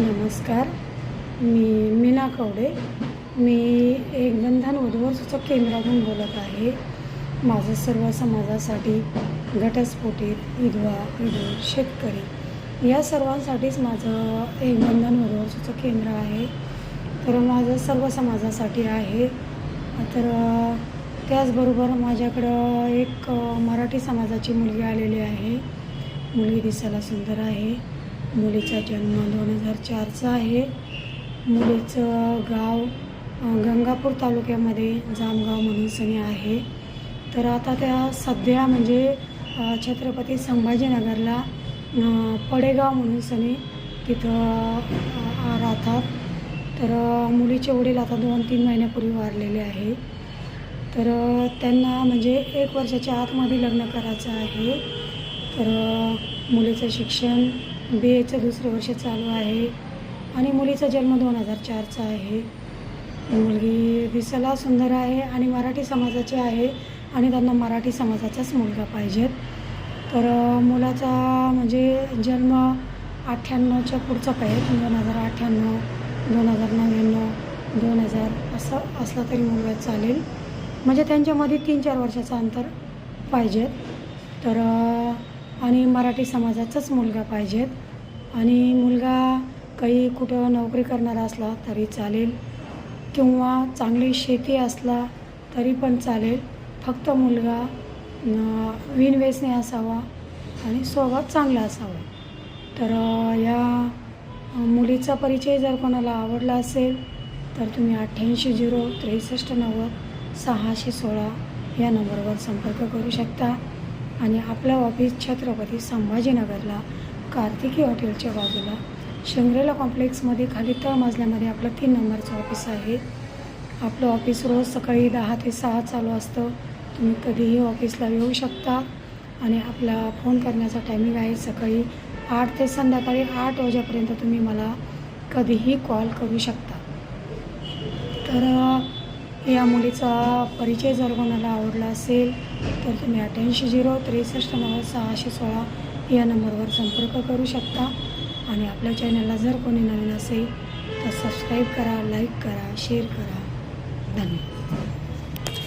नमस्कार. मी मीना कवडे. मी एक बंधन वधूवर सूचक केंद्रातून बोलत आहे. माझं सर्व समाजासाठी घटस्फोटीत विधवा विधू शेतकरी या सर्वांसाठीच माझं एक बंधन वधूवर सूचक केंद्र आहे. तर माझं सर्व समाजासाठी आहे. तर त्याचबरोबर माझ्याकडं एक मराठी समाजाची मुलगी आलेली आहे. मुलगी दिसायला सुंदर आहे. मुलीचा जन्म दोन हजार चारचा आहे. मुलीचं गाव गंगापूर तालुक्यामध्ये जामगाव म्हणून सनी आहे. तर आता त्या सध्या म्हणजे छत्रपती संभाजीनगरला पडेगाव म्हणून सनी तिथं राहतात. तर मुलीचे वडील आता दोन तीन महिन्यापूर्वी वारलेले आहे तर त्यांना म्हणजे एक वर्षाच्या आतमध्ये लग्न करायचं आहे. तर मुलीचं शिक्षण बी एचं दुसरं वर्ष चालू आहे. आणि मुलीचा जन्म दोन हजार चारचा आहे. मुलगी दिसायला सुंदर आहे आणि मराठी समाजाची आहे आणि त्यांना मराठी समाजाचाच मुलगा पाहिजेत तर मुलाचा म्हणजे जन्म अठ्ठ्याण्णवच्या पुढचा पाहिजे दोन हजार अठ्ठ्याण्णव दोन हजार नव्याण्णव दोन हजार असं असला तरी मुलगा चालेल. म्हणजे त्यांच्यामध्ये तीन चार वर्षाचं अंतर पाहिजेत तर आणि मराठी समाजाचाच मुलगा पाहिजेत. आणि मुलगा काही कुठं नोकरी करणारा असला तरी चालेल किंवा चांगली शेती असला तरी पण चालेल. फक्त मुलगा विनवेसने असावा आणि स्वभाव चांगला असावा. तर या मुलीचा परिचय जर कोणाला आवडला असेल तर तुम्ही अठ्ठ्याऐंशी झिरो त्रेसष्ट नव्वद सहाशे सोळा या नंबरवर संपर्क करू शकता. आणि आपलं ऑफिस छत्रपती संभाजीनगरला कार्तिकी हॉटेलच्या बाजूला. शंग्रेला कॉम्प्लेक्समध्ये खाली तळमजल्यामध्ये आपलं तीन नंबरचं ऑफिस आहे. आपलं ऑफिस रोज सकाळी दहा ते सहा चालू असतं. तुम्ही कधीही ऑफिसला येऊ शकता. आणि आपला फोन करण्याचा टायमिंग आहे सकाळी आठ ते संध्याकाळी आठ वाजेपर्यंत तुम्ही मला कधीही कॉल करू शकता. तर या मुलीचा परिचय जर कोणाला आवडला असेल तर तुम्ही अठ्ठ्याऐंशी झिरो त्रेसष्ट नव्वद सहाशे सोळा या नंबरवर संपर्क करू शकता. आणि आपल्या चॅनलला जर कोणी नवीन असेल तर सबस्क्राईब करा लाईक करा शेअर करा. धन्यवाद.